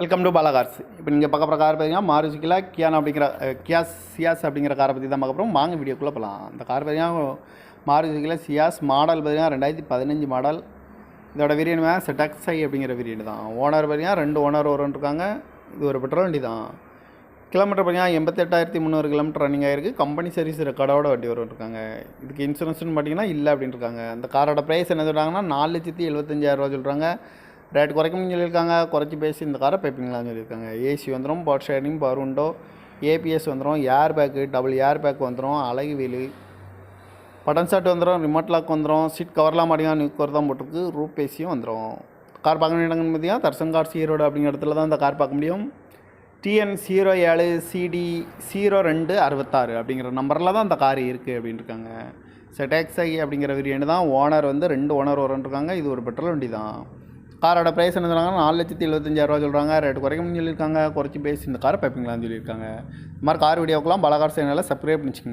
Welcome to Bala Cars இப்போ நீங்கள் பார்க்க போகிற கார் பார்த்தீங்கன்னா மாருசிக்கில் கியான் அப்படிங்கிற கியா கியாஸ் சியாஸ் அப்படிங்கிற காரை பற்றி தான் பார்க்க வாங்க வீடியோக்குள்ளே போகலாம் அந்த கார் பார்த்தீங்கன்னா மாருசிக்கில் சியாஸ் மாடல் பார்த்தீங்கன்னா ரெண்டாயிரத்தி பதினஞ்சு மாடல் இதோட வேரியன்ட் செட்டாக்ஸை அப்படிங்கிற விரியன் தான். ஓனர் பார்த்தீங்கன்னா ரெண்டு ஓனர் ஒருவன் இருக்காங்க. இது ஒரு பெட்ரோல் வண்டி தான். கிலோமீட்டர் பார்த்தீங்கன்னா எண்பத்தெட்டாயிரத்தி முந்நூறு கிலோமீட்டர் ரன்னிங் ஆயிருக்கு கம்பெனி சர்வீஸ் ரெக்கார்டோட வண்டி வரும் இருக்காங்க. இதுக்கு இன்சூரன்ஸ்னு பார்த்தீங்கன்னா இல்லை அப்படின்னு இருக்காங்க. அந்த காரோட ப்ரைஸ் என்ன சொல்கிறாங்கன்னா நாலு லட்சத்தி எழுபத்தஞ்சாயிரம் ரூபா சொல்கிறாங்க ரேட் குறைக்கணும்னு சொல்லியிருக்காங்க. குறைச்சி பேசி இந்த காரை பேப்பிங்களான்னு சொல்லியிருக்காங்க. ஏசி வந்துடும் பவர் ஷேரிங் பவர் உண்டோ ஏபிஎஸ் வந்துடும் air bag double air bag வந்துடும் அழகு வீலு பட்டன் ஷர்ட் வந்துடும் ரிமோட் லாக் வந்துடும் சீட் கவர்லாம் மாட்டிங்க நியூ கவர் தான் போட்டிருக்கு. ரூப் ஏசியும் வந்துடும் கார் பார்க்க இடங்கன்னு பார்த்தீங்கன்னா தர்சன் கார்ஸ் ஈரோடு அப்படிங்கிற இடத்துல தான் இந்த கார் பார்க்க முடியும். டிஎன் ஜீரோ ஏழு சிடி ஜீரோ ரெண்டு அறுபத்தாறு அப்படிங்கிற நம்பரில் தான் இந்த கார் இருக்குது அப்படின்னு இருக்காங்க. ஐ அப்படிங்கிற வேரியண்ட் தான். ஓனர் வந்து ரெண்டு ஓனர் இருக்காங்க இது ஒரு பெட்ரோல் வண்டி தான். காரோட ப்ரைஸ் என்ன சொன்னாங்க நாலு லட்சத்தி எழுபத்தஞ்சாயிரரூவா சொல்கிறாங்க ரேட்டு குறைக்கணும்னு சொல்லியிருக்காங்க. குறைச்சி பேசி இந்த காரை பார்ப்பீங்களான்னு சொல்லியிருக்காங்க. இந்த மாதிரி கார் வீடியோக்கெலாம் பலகார் சேனலில் சப்ஸ்கிரைப் பண்ணிச்சுக்கோங்க.